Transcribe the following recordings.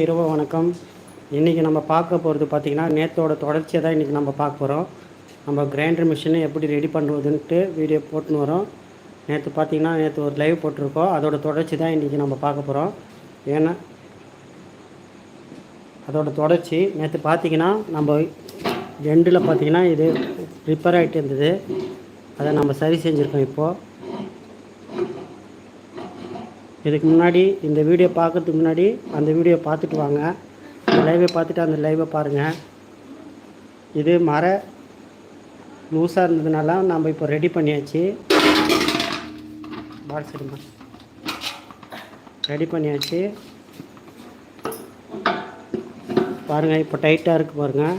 இரவு வணக்கம். இன்றைக்கி நம்ம பார்க்க போகிறது பார்த்திங்கன்னா நேற்றோட தொடர்ச்சியை தான் இன்றைக்கி நம்ம பார்க்க போகிறோம் நம்ம கிரைண்டர் மிஷினை எப்படி ரெடி பண்ணுறதுன்ட்டு வீடியோ போட்டுன்னு வரோம். நேற்று பார்த்திங்கன்னா நேற்று ஒரு லைவ் போட்டிருக்கோம். அதோட தொடர்ச்சி தான் இன்றைக்கி நம்ம பார்க்க போகிறோம் ஏன்னா அதோட தொடர்ச்சி நேற்று பார்த்திங்கன்னா நம்ம எண்டில் பார்த்திங்கன்னா இது ரிப்பேர் ஆகிட்டு இருந்தது. அதை நம்ம சரி செஞ்சுருக்கோம் இப்போது இதுக்கு முன்னாடி இந்த வீடியோ பார்க்கறதுக்கு முன்னாடி அந்த வீடியோ பார்த்துட்டு வாங்க. இந்த லைவை பார்த்துட்டு அந்த லைவை பாருங்கள் இது மர லூஸாக இருந்ததுனால நம்ம இப்போ ரெடி பண்ணியாச்சு. பால் சரிம்மா. ரெடி பண்ணியாச்சு. பாருங்கள் இப்போ டைட்டாக இருக்குது பாருங்கள்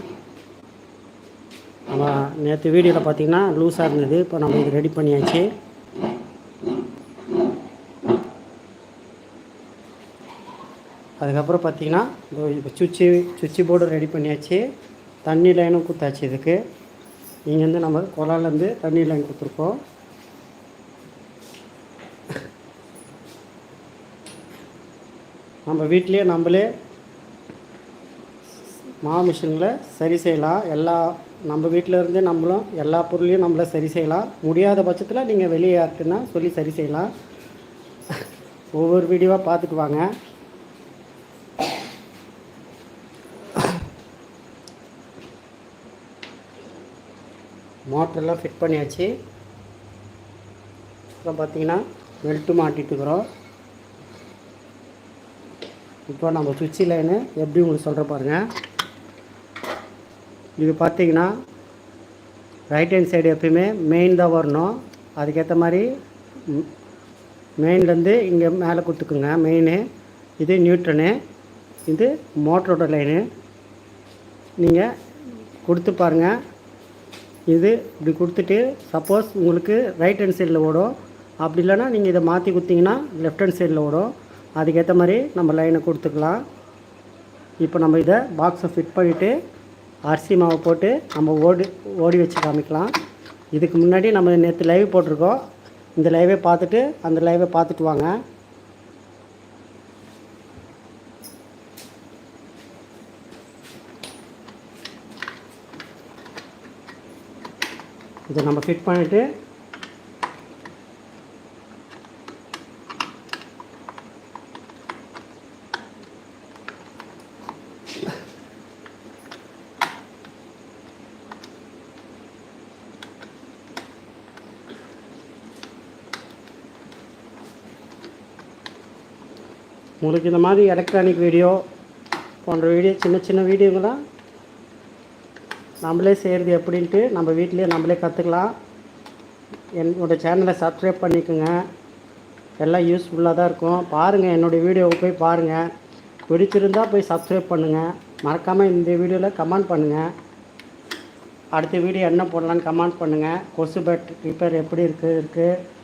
நம்ம நேற்று வீடியோவில் பார்த்தீங்கன்னா லூஸாக இருந்தது. இப்போ நம்ம இது ரெடி பண்ணியாச்சு. அதுக்கப்புறம் பார்த்தீங்கன்னா இப்போ சுவிட்சு சுவிட்சு போர்டு ரெடி பண்ணியாச்சு. தண்ணி லைனும் கொடுத்தாச்சு இதுக்கு. இங்கேருந்து நம்ம குழாலேருந்து தண்ணி லைன் கொடுத்துருக்கோம். நம்ம வீட்லேயே நம்மளே மா மிஷினில் சரி செய்யலாம். எல்லா நம்ம வீட்டில் இருந்தே நம்மளும் எல்லா பொருளையும் நம்மள சரி செய்யலாம். முடியாத பட்சத்தில் நீங்கள் வெளியே யாருக்குன்னா சொல்லி சரி செய்யலாம். ஒவ்வொரு வீடியோவாக பார்த்துட்டு மோட்டரெல்லாம் ஃபிட் பண்ணியாச்சு. அப்புறம் பார்த்தீங்கன்னா பெல்ட்டு மாட்டிட்டுக்கிறோம் இப்போ நம்ம சுவிட்ச் லைனு எப்படி உங்களுக்கு சொல்கிற பாருங்கள் இது பார்த்தீங்கன்னா ரைட் ஹேண்ட் சைடு எப்பயுமே மெயின் தான் வரணும். அதுக்கேற்ற மாதிரி மெயின்லேருந்து இங்கே மேலே கொடுத்துக்குங்க மெயினு இது நியூட்ரனு இது மோட்டரோட லைனு நீங்கள் கொடுத்து பாருங்கள் இது இப்படி கொடுத்துட்டு சப்போஸ் உங்களுக்கு ரைட் ஹேண்ட் சைடில் ஓடும். அப்படி இல்லைன்னா நீங்கள் இதை மாற்றி கொடுத்தீங்கன்னா லெஃப்ட் ஹேண்ட் சைடில் ஓடும். அதுக்கேற்ற மாதிரி நம்ம லைனை கொடுத்துக்கலாம். இப்போ நம்ம இதை பாக்ஸை ஃபிட் பண்ணிவிட்டு அரிசி மாவை போட்டு நம்ம ஓடி ஓடி வச்சு காமிக்கலாம். இதுக்கு முன்னாடி நம்ம நேற்று லைவ் போட்டிருக்கோம். இந்த லைவை பார்த்துட்டு அந்த லைவை பார்த்துட்டு வாங்க. இதை நம்ம ஃபிட் பண்ணிவிட்டு உங்களுக்கு இந்த மாதிரி எலக்ட்ரானிக் வீடியோ போன்ற வீடியோ சின்ன சின்ன வீடியோங்களாம் நம்மளே செய்கிறது எப்படின்ட்டு நம்ம வீட்டிலே நம்மளே கற்றுக்கலாம் என்னோடய சேனலை சப்ஸ்கிரைப் பண்ணிக்கோங்க. எல்லாம் யூஸ்ஃபுல்லாக தான் இருக்கும். பாருங்கள் என்னுடைய வீடியோவை போய் பாருங்கள் பிடிச்சிருந்தா போய் சப்ஸ்கிரைப் பண்ணுங்கள் மறக்காமல் இந்த வீடியோவில் கமெண்ட் பண்ணுங்கள் அடுத்த வீடியோ என்ன போடலான்னு கமெண்ட் பண்ணுங்கள் கொசு பேட் ரிப்பேர் எப்படி இருக்குது இருக்குது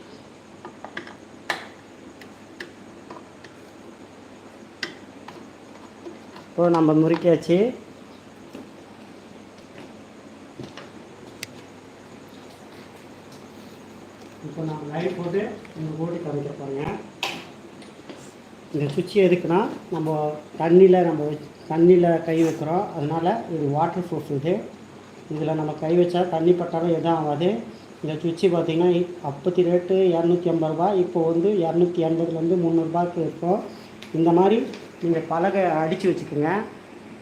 இப்போது நம்ம முறுக்கியாச்சு. இப்போ நான் லைட் போட்டு இந்த போட்டு காமிக்கிறப்பாங்க இந்த சுவிட்ச் எதுக்குன்னா நம்ம தண்ணியில் நம்ம தண்ணியில் கை வைக்கிறோம். அதனால் இது வாட்டர் ப்ரூஃப் இது. இதில் நம்ம கை வச்சா தண்ணி பட்டாலும் எதுவும் ஆகாது. இந்த சுவிட்சு பார்த்திங்கன்னா அப்பத்தி ரேட்டு இரநூத்தி ஐம்பது ரூபா இப்போ வந்து இரநூத்தி எண்பதுலேருந்து முந்நூறுபாய்க்கு இருக்கும். இந்த மாதிரி நீங்கள் பலகை அடித்து வச்சுக்கோங்க.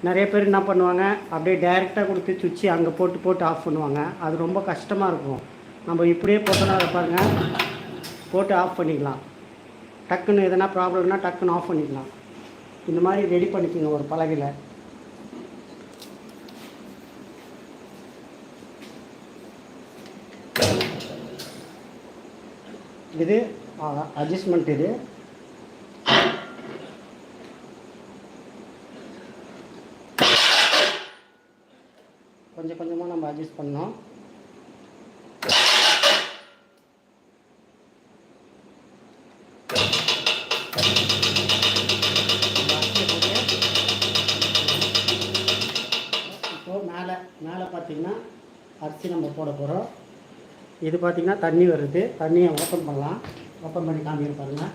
நிறைய பேர் என்ன பண்ணுவாங்க அப்படியே டைரெக்டாக கொடுத்து சுவிட்சு அங்கே போட்டு போட்டு ஆஃப் பண்ணுவாங்க. அது ரொம்ப கஷ்டமாக இருக்கும். நம்ம இப்படியே போட்டோம்னா அதை பாருங்கள் போட்டு ஆஃப் பண்ணிக்கலாம். டக்குன்னு எதனா ப்ராப்ளம்னா டக்குன்னு ஆஃப் பண்ணிக்கலாம். இந்த மாதிரி ரெடி பண்ணிக்கோங்க ஒரு பலகையில். இது அட்ஜஸ்ட்மெண்ட் இது. கொஞ்சம் கொஞ்சமாக நம்ம அட்ஜஸ்ட் பண்ணோம் இப்போது மேலே மேலே பார்த்திங்கன்னா அரிசி நம்ம போட போகிறோம் இது பார்த்திங்கன்னா தண்ணி வருது. தண்ணியை ஓப்பன் பண்ணலாம். ஓப்பன் பண்ணி காமிக்கிற பாருங்கள்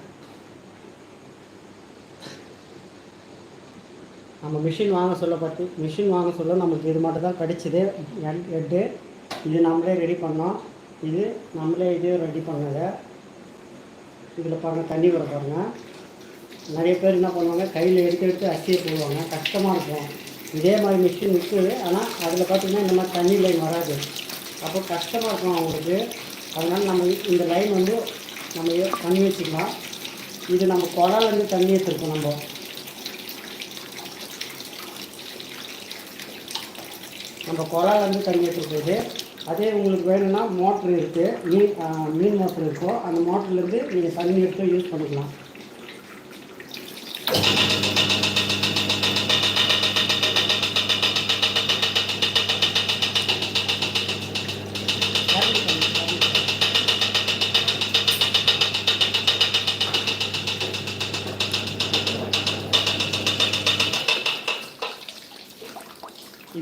நம்ம மிஷின் வாங்க சொல்லப்பட்டு மிஷின் வாங்க சொல்ல நம்மளுக்கு இது மட்டும் தான் கிடச்சிது. ஹெட்டு இது நம்மளே ரெடி பண்ணோம். இது நம்மளே இது ரெடி பண்ணது இதில் பாருங்கள் தண்ணி வர பாருங்கள் நிறைய பேர் என்ன பண்ணுவாங்க கையில் எடுத்து எடுத்து அரிசியை போடுவாங்க. கஷ்டமாக இருக்கும். இதே மாதிரி மிஷின் இருக்குது. ஆனால் அதில் பார்த்தீங்கன்னா இந்த மாதிரி தண்ணி லைன் வராது. அப்போ கஷ்டமாக இருக்கும் அவங்களுக்கு. அதனால் நம்ம இந்த லைன் வந்து நம்ம ஏ- பண்ணி வச்சுக்கலாம். இது நம்ம குழாலேருந்து தண்ணி எடுத்துருக்கோம் நம்ம. நம்ம குழாலேருந்து தண்ணி எடுத்துருக்குது அதே உங்களுக்கு வேணும்னா மோட்ரு இருக்குது மீன் மீன் மோட்ரு இருக்கும் அந்த மோட்டர்லேருந்து நீங்கள் தண்ணி எடுத்து யூஸ் பண்ணிக்கலாம்.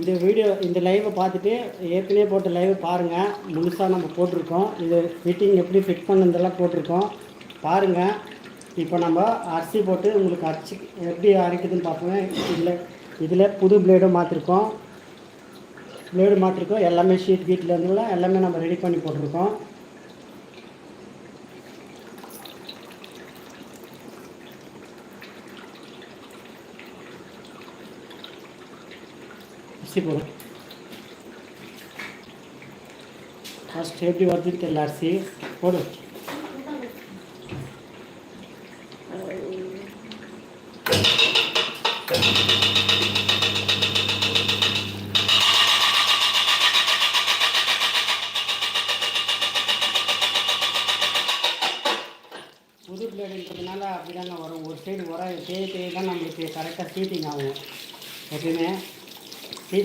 இந்த வீடியோ இந்த லைவை பார்த்துட்டு ஏற்கனவே போட்ட லைவை பாருங்கள் முழுசாக நம்ம போட்டிருக்கோம். இது ஃபிட்டிங் எப்படி ஃபிட் பண்ணதெல்லாம் போட்டிருக்கோம். பாருங்கள் இப்போ நம்ம அரிசி போட்டு உங்களுக்கு அரிசி எப்படி அரைக்குதுன்னு பார்ப்போம். இதில் இதில் புது பிளேடும் மாற்றிருக்கோம் பிளேடு மாற்றிருக்கோம் எல்லாமே ஷீட் வீட்டில் இருந்தெல்லாம் எல்லாமே நம்ம ரெடி பண்ணி போட்டிருக்கோம். அரிசி போடும் ஃபஸ்ட் எப்படி வருதுன்னு தெரியல அரிசி போடு புது பிளேடுன்றதுனால அப்படிதாங்க வரும் ஒரு சைடு உரம் தேய தேய தான் நம்மளுக்கு கரெக்டாக சீட்டிங் ஆகும் எப்பயுமே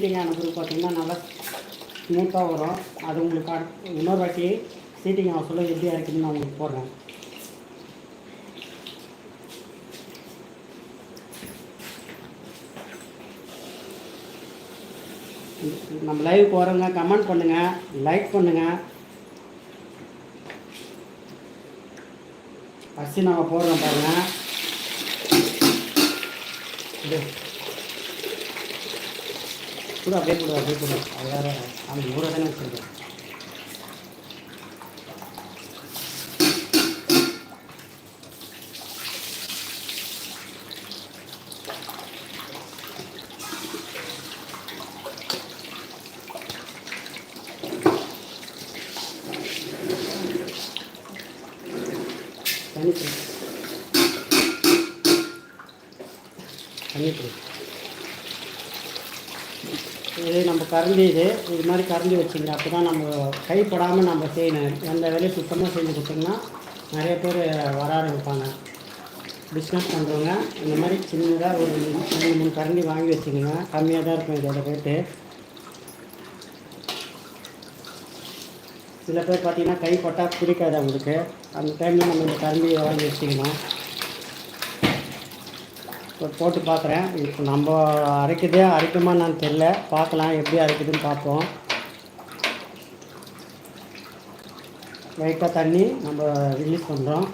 சீட்டிங் குரூப் பார்த்தீங்கன்னா நல்லா ஸ்மூத்தாக வரும். அது உங்களுக்கு அடுத்து இன்னொரு வாட்டி சீட்டிங் அவன் சொல்ல எப்படி இருக்குதுன்னு நான் உங்களுக்கு போடுறேன். நம்ம லைவ் போகிறோங்க கமெண்ட் பண்ணுங்கள் லைக் பண்ணுங்கள் அரிசி நாங்கள் போடுறோம் பாருங்கள் இது. கூட அப்படியே கூட அப்படியே கூட அது வேற அந்த ஊரை தானே வச்சுருக்கோம் தண்ணி தண்ணி இது நம்ம கரண்டி இது. இது மாதிரி கரண்டி வச்சுங்க. அப்போ தான் நம்ம கைப்படாமல் நம்ம செய்யணும். எந்த வேலையும் சுத்தமாக செஞ்சு கொடுத்தோம்னா நிறைய பேர் வர ஆரம்பிப்பாங்க. பிஸ்னஸ் பண்ணுறவங்க இந்த மாதிரி சின்னதாக ஒரு ரெண்டு மூணு கரண்டி வாங்கி வச்சுக்கோங்க. கம்மியாக தான் இருக்கும் இதோட ரேட்டு சில பேர் பார்த்தீங்கன்னா கைப்பட்டால் பிடிக்காது அவங்களுக்கு. அந்த டைமில் நம்ம இந்த கரண்டியை வாங்கி வச்சுக்கணும். போட்டு பார்க்குறேன். இப்போ நம்ம அரைக்குதே அரைக்குமா நான் தெரில பார்க்கலாம் எப்படி அரைக்குதுன்னு பார்ப்போம். லைட்டாக தண்ணி நம்ம ரிலீஸ் பண்ணுறோம்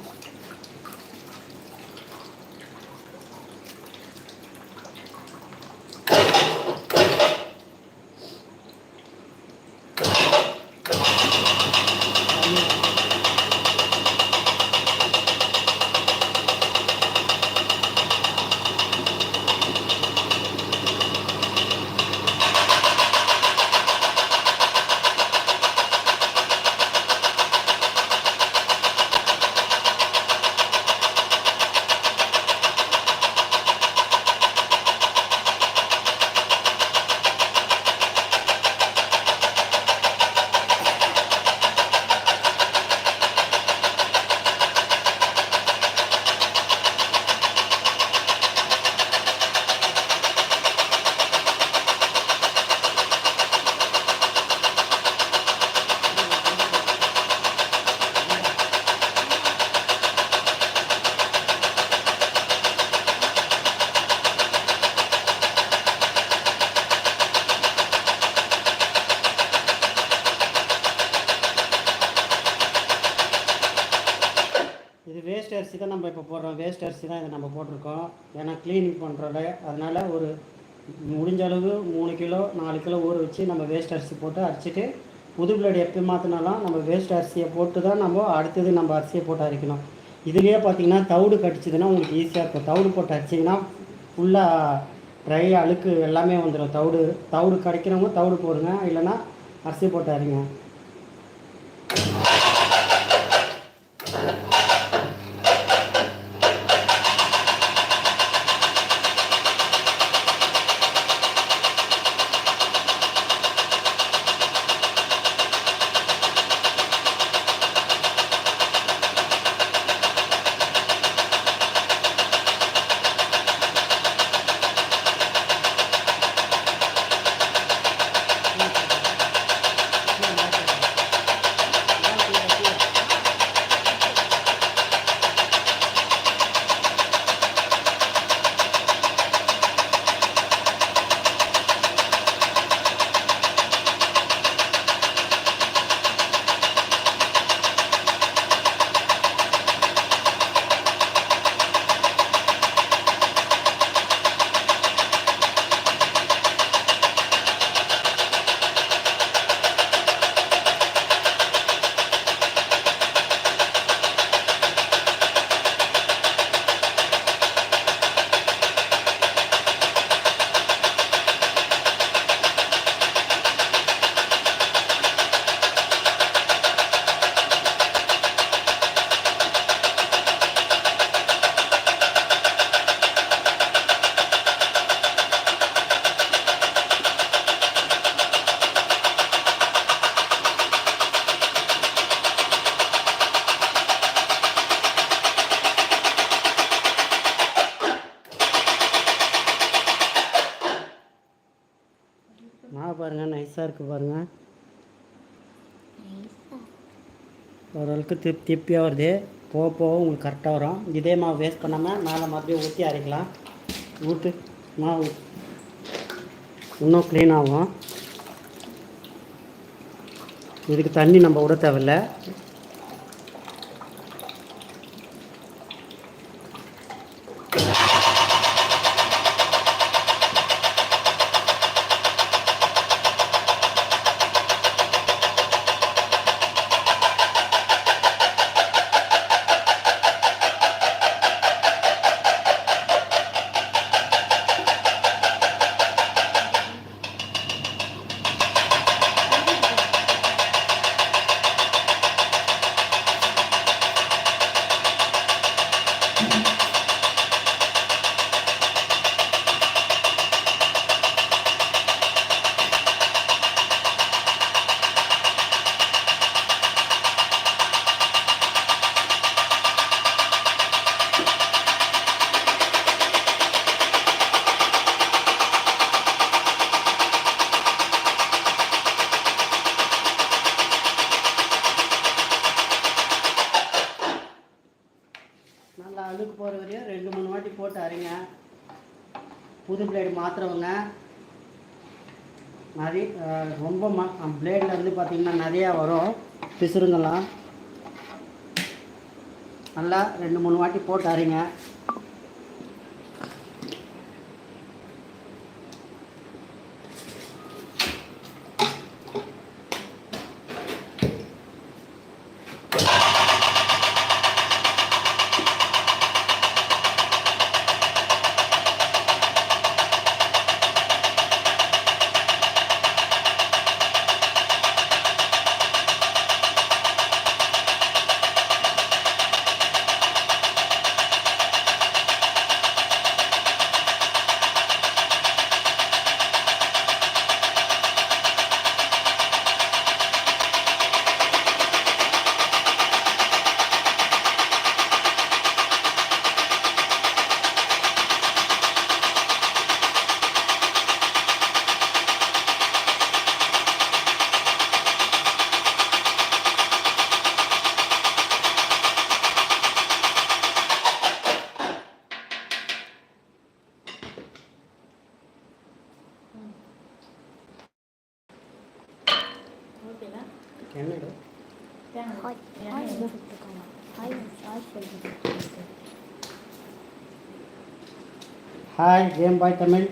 அரிசி தான் இதை நம்ம போட்டிருக்கோம். ஏன்னா க்ளீனிங் பண்ணுறோட அதனால் ஒரு முடிஞ்ச அளவு மூணு கிலோ நாலு கிலோ ஊற வச்சு நம்ம வேஸ்ட் அரிசி போட்டு அரைச்சிட்டு புது பிளேடு எப்போ மாற்றினாலும் நம்ம வேஸ்ட் அரிசியை போட்டு தான் நம்ம அடுத்தது நம்ம அரிசியை போட்டு அரைக்கணும். இதுலேயே பார்த்தீங்கன்னா தவிடு கடிச்சதுன்னா உங்களுக்கு ஈஸியாக இருக்கும். தவிடு போட்டு அரைச்சிங்கன்னா ஃபுல்லாக ட்ரை அழுக்கு எல்லாமே வந்துடும் தவிடு தவிடு கிடைக்கிறவங்க தவிடு போடுங்க இல்லைன்னா அரிசி போட்டு அரைங்க. இருக்குது பாருங்கள் ஓரளவுக்கு திப் திப்பியாக வருது. போக போக உங்களுக்கு கரெக்டாக வரும். இதே மாவு வேஸ்ட் பண்ணாமல் மேலே மறுபடியும் ஊற்றி அரைக்கலாம். ஊற்று மாவு இன்னும் க்ளீன் ஆகும். இதுக்கு தண்ணி நம்ம விட தேவையில்ல. மாற்றுறவங்க நிறைய ரொம்ப ம பிளேடில் வந்து பார்த்திங்கன்னா நிறையா வரும். பிசுறுங்கெல்லாம் நல்லா ரெண்டு மூணு வாட்டி போட்டு அரைங்க. Hi game boy Tamil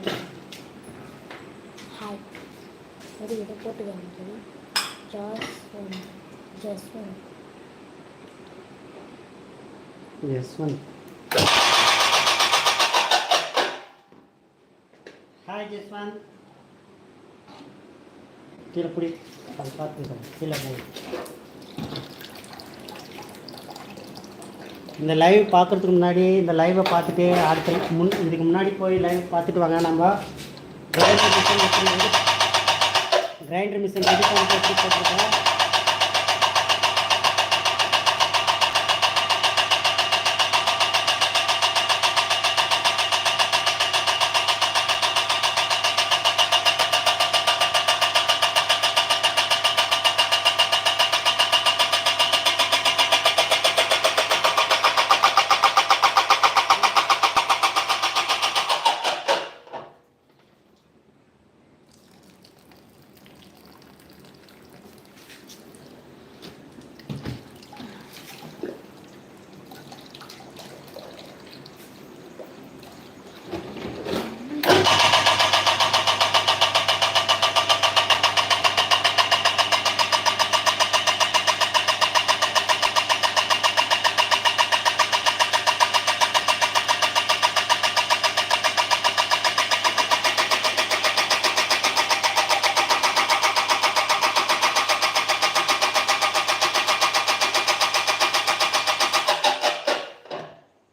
hi சரி இதை போட்டு காமிக்கணும் ஜாஸ் one just one yes one hi Jaswant கீழே பிடி. அது பார்த்து கீழே போய் இந்த லைவ் பார்க்குறதுக்கு முன்னாடி இந்த லைவை பார்த்துட்டு அடுத்த முன் இதுக்கு முன்னாடி போய் லைவ் பார்த்துட்டு வாங்க. நம்ம grinder machine grinder machine ready பண்ணிட்டு எப்படி போட்டிருக்கோம்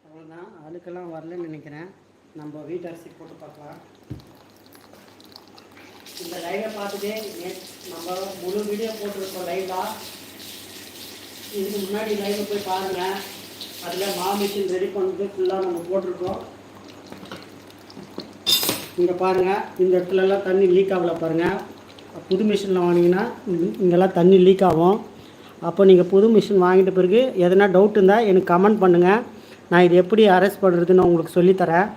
அவ்வளோதான் ஆளுக்கெல்லாம் வரலன்னு நினைக்கிறேன் நம்ம வீட்டு அரிசி போட்டு பார்க்கலாம் இந்த லைவை பார்த்துட்டு நம்ம முழு வீடியோ போட்டிருக்கோம் லைவாக இதுக்கு முன்னாடி லைவில் போய் பாருங்கள் அதில் மா மிஷின் ரெடி பண்ணிட்டு ஃபுல்லாக நம்ம போட்டிருக்கோம். இங்கே பாருங்கள் இந்த இடத்துலலாம் தண்ணி லீக் ஆகல பாருங்கள் புது மிஷினில் வாங்கினீங்கன்னா இங்கெல்லாம் தண்ணி லீக் ஆகும். அப்போ நீங்கள் புது மிஷின் வாங்கிட்ட பிறகு எதனா டவுட் இருந்தால் எனக்கு கமெண்ட் பண்ணுங்கள் நான் இது எப்படி அரெஸ்ட் பண்ணுறதுன்னு உங்களுக்கு சொல்லித்தரேன்.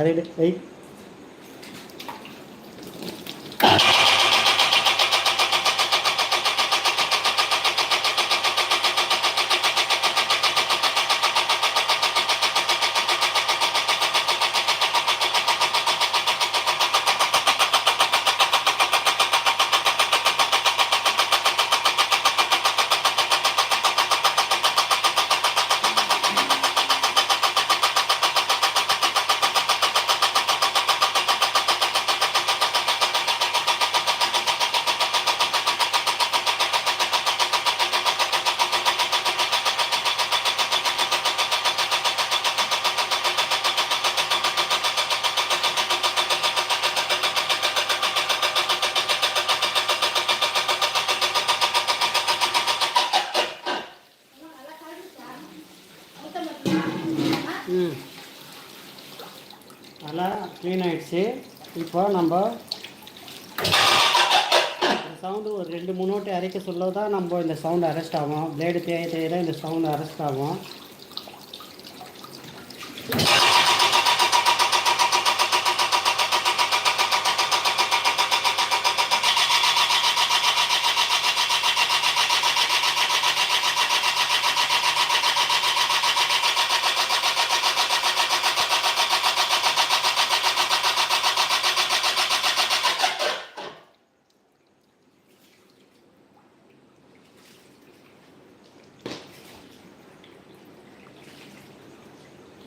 அதை க்ளீன் இப்போ நம்ம சவுண்டு ஒரு ரெண்டு மூணு வாட்டி அரைக்க சொல்ல தான் நம்ம இந்த சவுண்டு அரெஸ்ட் ஆகும். பிளேடு தேய தேய தான் இந்த சவுண்டு அரெஸ்ட் ஆகும்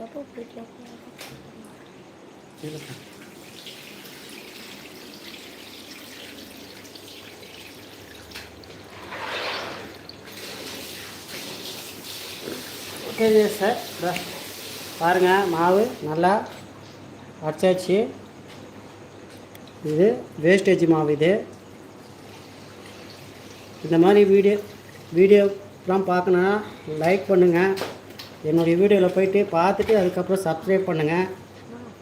எப்போ பிடிக்கும் இருக்கட்டும். ஓகே சார் இதோ பாருங்கள் மாவு நல்லா அரைச்சாச்சு இது வேஸ்டேஜ் மாவு இது. இந்த மாதிரி வீடியோ வீடியோலாம் பார்க்கணுன்னா லைக் பண்ணுங்கள் என்னுடைய வீடியோவில் போயிட்டு பார்த்துட்டு அதுக்கப்புறம் சப்ஸ்கிரைப் பண்ணுங்கள்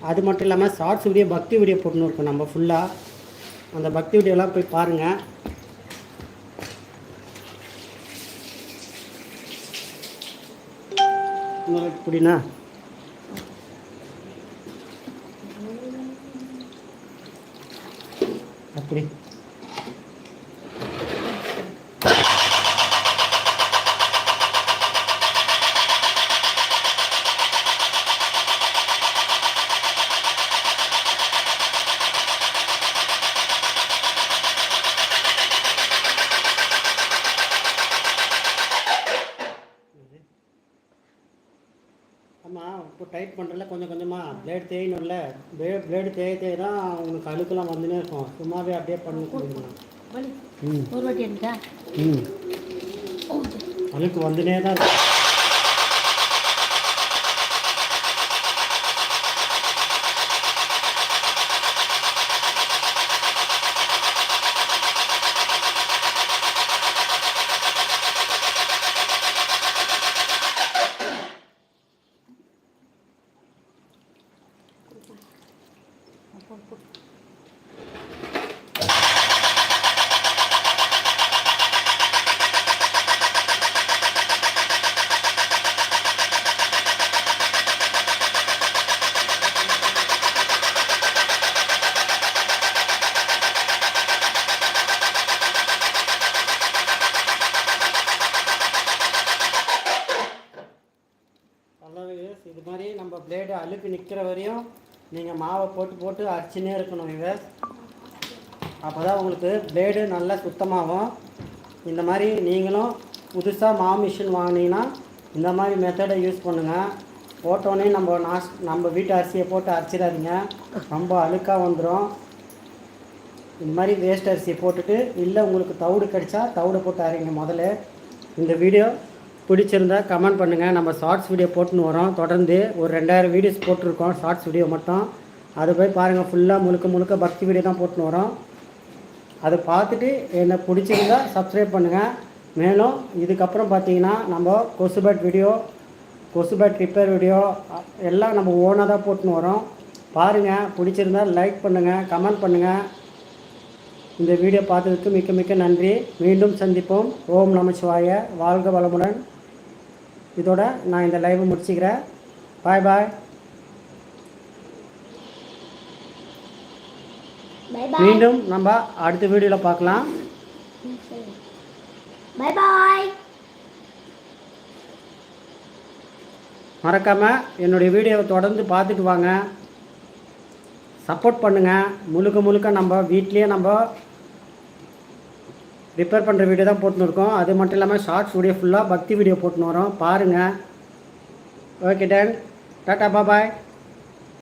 அது மட்டும் இல்லாமல் ஷார்ட்ஸ் வீடியோ பக்தி வீடியோ போட்டுன்னு இருக்கோம் நம்ம ஃபுல்லாக அந்த பக்தி வீடியோலாம் போய் பாருங்கள் உங்களுக்கு அப்படி. பண்ணுறதுல கொஞ்சம் கொஞ்சமாக பிளேடு தேயணும்ல. பிளேடு தேய தேய தான் உங்களுக்கு அழுக்கெல்லாம் வந்துனே இருக்கும். சும்மாவே அப்படியே பண்ணி கொடுக்கலாம் வலி. ம். ஒரு வாட்டி இருக்கா ம். அழுக்கு வந்துனே தான் இருக்கும் அதாவது இது மாதிரி நம்ம பிளேடு அழுக்கு நிற்கிற வரையும் நீங்கள் மாவை போட்டு போட்டு இருக்கணும் இதை அப்போ தான் உங்களுக்கு பிளேடு நல்லா சுத்தமாகும். இந்த மாதிரி நீங்களும் புதுசாக மா மிஷின் வாங்கினீங்கன்னா இந்த மாதிரி மெத்தடை யூஸ் பண்ணுங்கள் போட்டோன்னே நம்ம நாஸ் நம்ம வீட்டு அரிசியை போட்டு அரைச்சிடாதீங்க ரொம்ப அழுக்காக வந்துடும் இந்த மாதிரி வேஸ்ட் அரிசியை போட்டுட்டு இல்லை உங்களுக்கு தவிடு கிடைச்சா தவிடு போட்டு அரைங்க முதல்ல. இந்த வீடியோ பிடிச்சிருந்தா கமெண்ட் பண்ணுங்கள் நம்ம ஷார்ட்ஸ் வீடியோ போட்டுன்னு வரோம். தொடர்ந்து ஒரு ரெண்டாயிரம் வீடியோஸ் போட்டிருக்கோம். ஷார்ட்ஸ் வீடியோ மட்டும். அதை போய் பாருங்கள் ஃபுல்லாக முழுக்க முழுக்க பக்தி வீடியோ தான் போட்டுன்னு வரோம். அதை பார்த்துட்டு என்னை பிடிச்சிருந்தா சப்ஸ்கிரைப் பண்ணுங்கள் மேலும் இதுக்கப்புறம் பார்த்தீங்கன்னா நம்ம கொசுபேட் வீடியோ கொசுபேட் ரிப்பேர் வீடியோ எல்லாம் நம்ம ஓனாக தான் போட்டுன்னு வரோம். பாருங்கள் பிடிச்சிருந்தா லைக் பண்ணுங்கள் கமெண்ட் பண்ணுங்கள் இந்த வீடியோ பார்த்ததுக்கு மிக்க மிக்க நன்றி. மீண்டும் சந்திப்போம். ஓம் நமச்சிவாய. வாழ்க வளமுடன். இதோட நான் இந்த லைவை முடிச்சுக்கிறேன். பாய் பாய் பை பாய் மீண்டும் நம்ம அடுத்த வீடியோவில் பார்க்கலாம். பை பாய் மறக்காமல் என்னுடைய வீடியோவை தொடர்ந்து பார்த்துட்டு வாங்க. சப்போர்ட் பண்ணுங்கள் முழுக்க முழுக்க நம்ம வீட்லேயே நம்ம ரிப்பேர் பண்ணுற வீடியோ தான் போட்டுன்னு இருக்கோம். அது மட்டும் இல்லாமல் ஷார்ட்ஸ் வீடியோ ஃபுல்லாக பக்தி வீடியோ போட்டுன்னு வரோம். பாருங்கள் ஓகே டன் டாட்டா பாபாய்